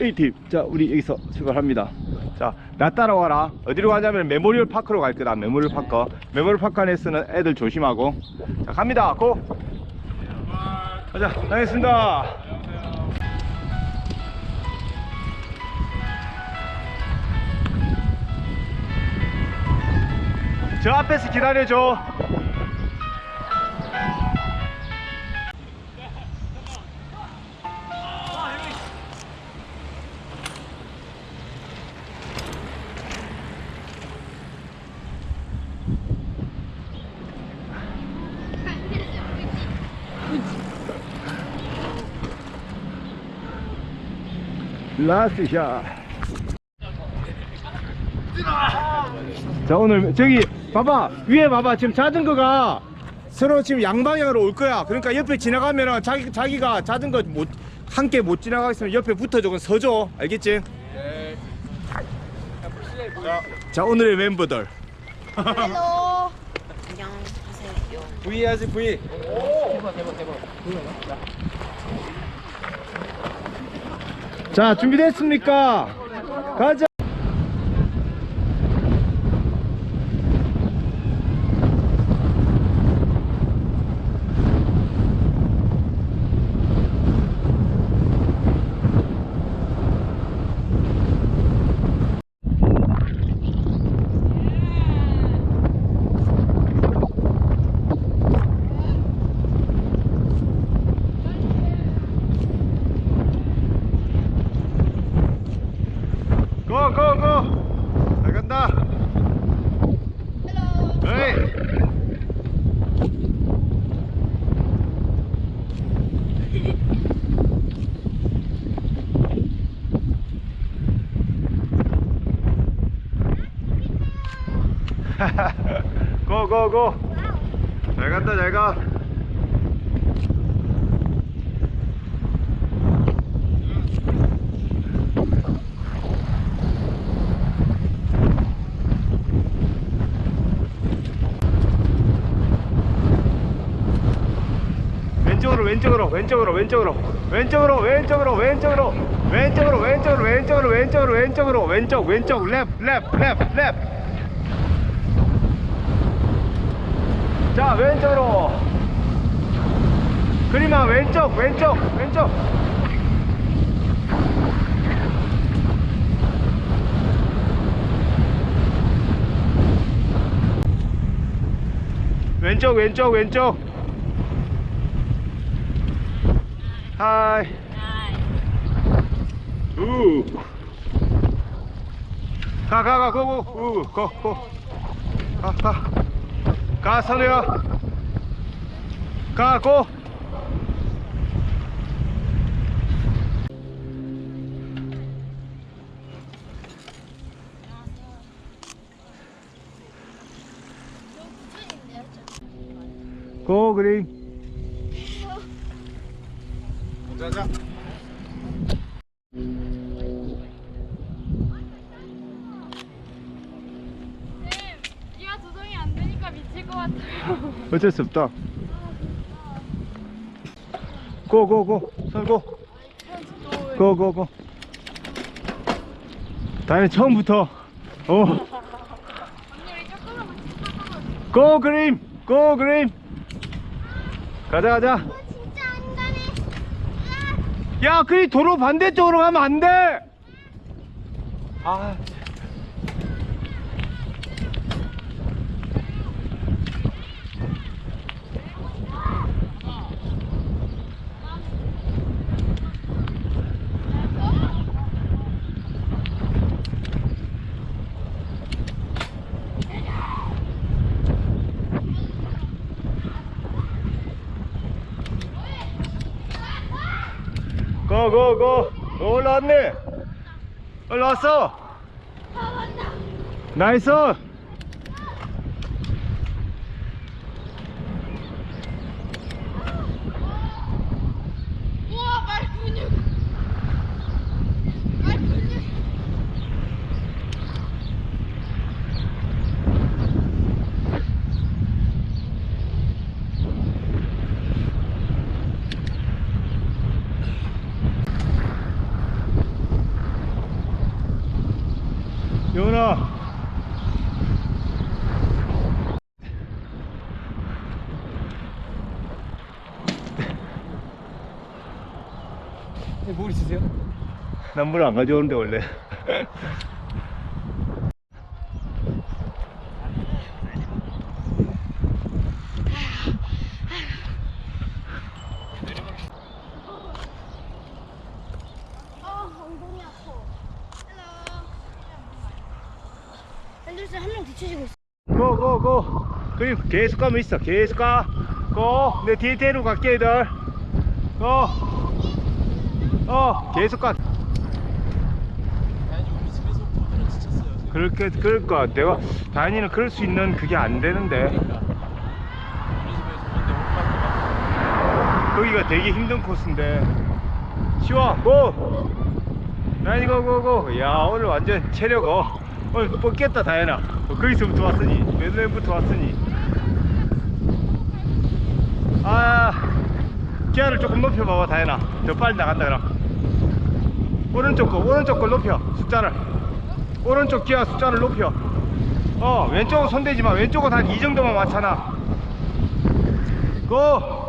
A팀 자 우리 여기서 출발합니다. 자 나 따라와라. 어디로 가냐면 메모리얼 파크로 갈 거다. 메모리얼 파크. 메모리얼 파크 안에서는 애들 조심하고. 자 갑니다. 고! 가자. 다녀겠습니다. 저 앞에서 기다려줘 라스트 샷. 자 오늘 저기 봐봐. 위에 봐봐. 지금 자전거가. 서로 지금 양방향으로 올 거야. 그러니까 옆에 지나가면은 자기 자기가 자전거 못 함께 못 지나가겠으면 옆에 붙어줘 그럼 서줘. 알겠지? 자, 자 오늘의 멤버들. 헬로. 안녕하세요. V 하지 V 자 준비됐습니까? 가자 고고고 잘 간다 에이 고고고. 잘 간다 잘가. 왼쪽으로 왼쪽으로 왼쪽으로 왼쪽으로. 왼쪽으로 왼쪽으로 왼쪽으로. 왼쪽으로 왼쪽으로 왼쪽으로 왼쪽으로 왼쪽으로. 왼쪽 왼쪽 랩랩랩랩 자 왼쪽으로 그림아 왼쪽 왼쪽 왼쪽 왼쪽 왼쪽 왼쪽 하이 우. 가, 가, 가, 고, 고, 우, 고, 고. 가, 가. Cázalo. Caco. ゴーグリーン。じゃじゃ。 어쩔 수 없다. 고고고 설고 고고고. 다음에 처음부터 조금만 고 그림 고 그림. 가자 가자. 야 그리 도로 반대쪽으로 가면 안 돼. 아. 고고고 올라왔네. 올라왔어. 나이스 여은아 물 있으세요? 난 물 안 가져오는데 원래 아, 엉덩이 아파. 앤더슨 한 명 뒤쳐지고 있어. 고고고 그리고 계속 가면 있어. 계속 가고내 뒤에 데리고 갈게 얘들. 어 어 계속 가. 그렇게 그럴까 내가 다현이는 그럴 수 있는 그게 안 되는데. 거기가 되게 힘든 코스인데. 시원 고. 다현이 고고고. 야 오늘 완전 체력 어. 오늘 뻗겠다 다현아. 어, 거기서부터 왔으니. 맨날부터 왔으니 아 기아를 조금 높여봐봐 다현아. 더 빨리 나간다 그럼. 오른쪽 거 오른쪽 걸 높여 숫자를. 오른쪽 기아 숫자를 높여. 어 왼쪽은 손대지 마. 왼쪽은 한 이 정도만 맞잖아. 고!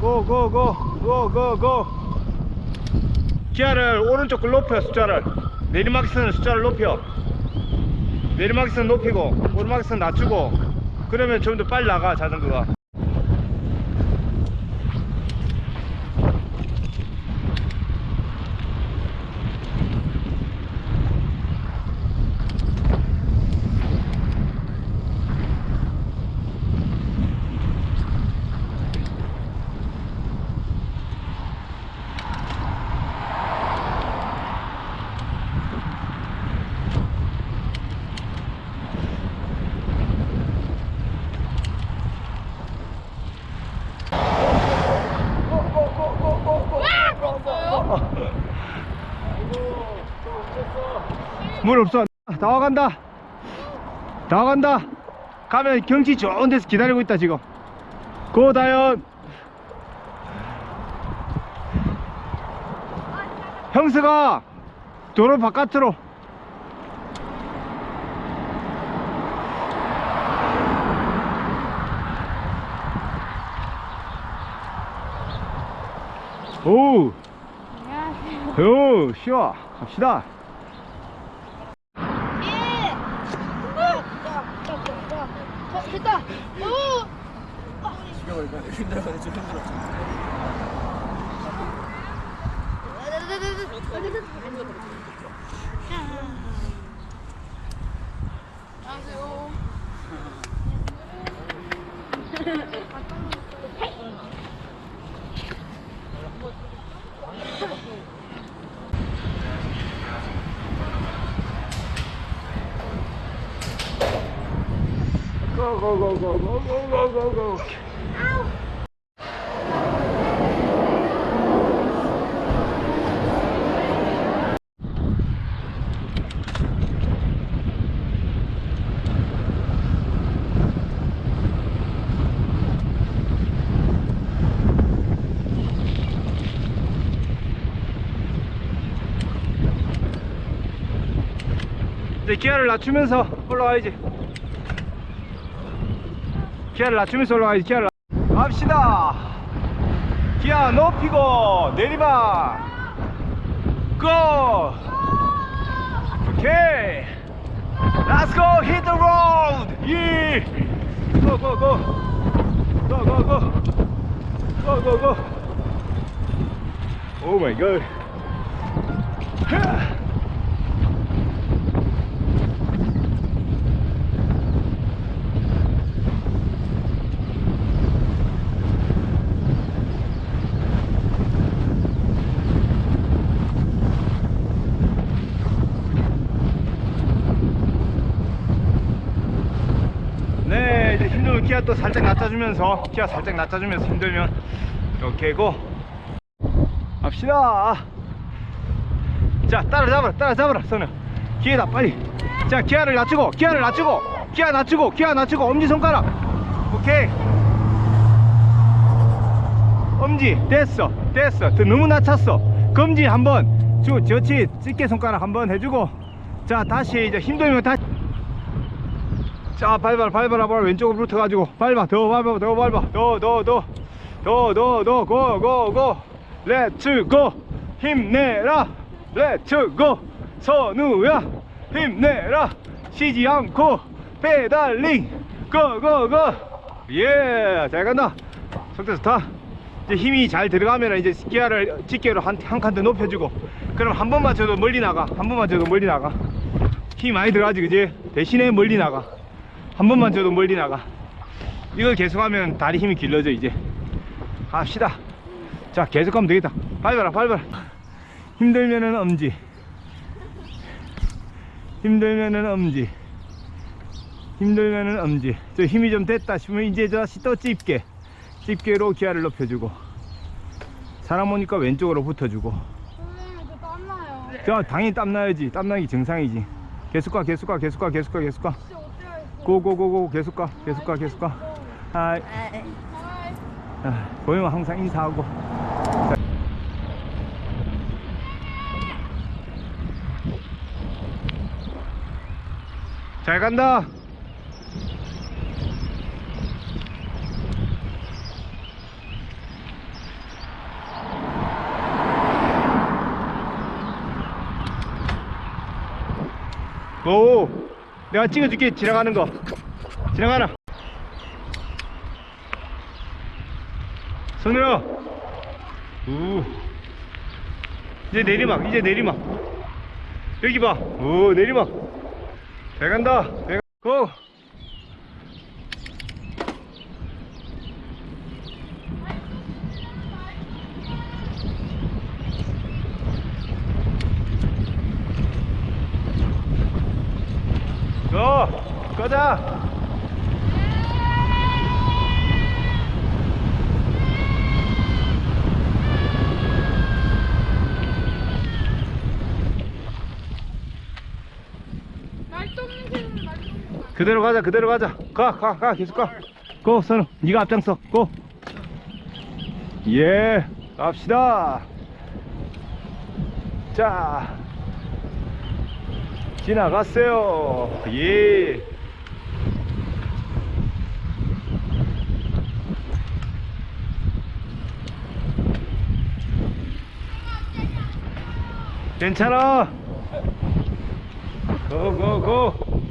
고 고 고 고 고고 기아를 오른쪽 걸 높여 숫자를. 내리막선 숫자를 높여. 내리막선 높이고 오르막선 낮추고. 그러면 좀 더 빨리 나가 자전거가 물 없어. 나와간다. 나와간다. 가면 경치 좋은 데서 기다리고 있다 지금. 고다현 형수가 도로 바깥으로. 오, 안녕하세요. 오, 쉬워. 갑시다. 예. 어, 어, 됐다. 오. 힘들어. 안녕하세요. go, go, go, go, go, go, go. 이제 기아를 낮추면서 올라와야지 기아를 낮추면서 올라가야지 기아를 낮- 갑시다 기아 높이고 내리막 고 오케이 Let's go hit the road 예 go go Oh my god 하. 네 이제 힘들면 기아 또 살짝 낮춰주면서 기아 살짝 낮춰주면서 힘들면 이렇게고. 갑시다. 자 따라잡아라 따라잡아라 선우. 기회다 빨리. 자 기아를 낮추고 기아를 낮추고 기아 낮추고 기아 낮추고 엄지손가락. 오케이. 엄지 됐어 됐어. 더 너무 낮췄어. 검지 한번 주 저치 집게 손가락 한번 해주고. 자 다시 이제 힘들면 다시 자 밟아라 밟아라 밟아 왼쪽으로 붙어가지고. 밟아 더 밟아 더 밟아. 더 더 더. 더 더 더. 고 고 고. 렛츠 고 힘내라. 렛츠 고 선우야 힘내라. 쉬지 않고 페달링. 고고고. 예잘 간다. 속도 좋다 이제 힘이 잘 들어가면 이제 기아를 집게로 한 한 칸 더 높여주고. 그럼 한 번만 쳐도 멀리 나가. 한 번만 쳐도 멀리 나가. 힘이 많이 들어가지 그지? 대신에 멀리 나가 한 번만 쳐도 멀리 나가. 이걸 계속하면 다리 힘이 길러져 이제. 갑시다. 자 계속하면 되겠다. 밟아라 밟아라. 힘들면은 엄지. 힘들면은 엄지. 힘들면은 엄지. 저 힘이 좀 됐다 싶으면 이제 다시 또 집게. 집게로 기아를 높여주고. 사람 오니까 왼쪽으로 붙어주고. 선생님 저 땀나요. 자 당연히 땀나야지. 땀나기 정상이지. 계속 가 계속 가 계속 가 계속 가 계속 가? 고고고고 계속 가 계속 가 계속 가. 하이. 아, 보이면 항상 인사하고. 잘 간다. 오 내가 찍어줄게. 지나가는 거. 지나가라. 선우야 우. 이제 내리막 이제 내리막. 여기 봐오 내리막. 잘 간다. 잘 가- 고 고! 가자! 그대로 가자 그대로 가자. 가 가 가 계속 가고 선우 네가 앞장서. 고예 갑시다. 자 지나갔어요. 예 괜찮아. 고고고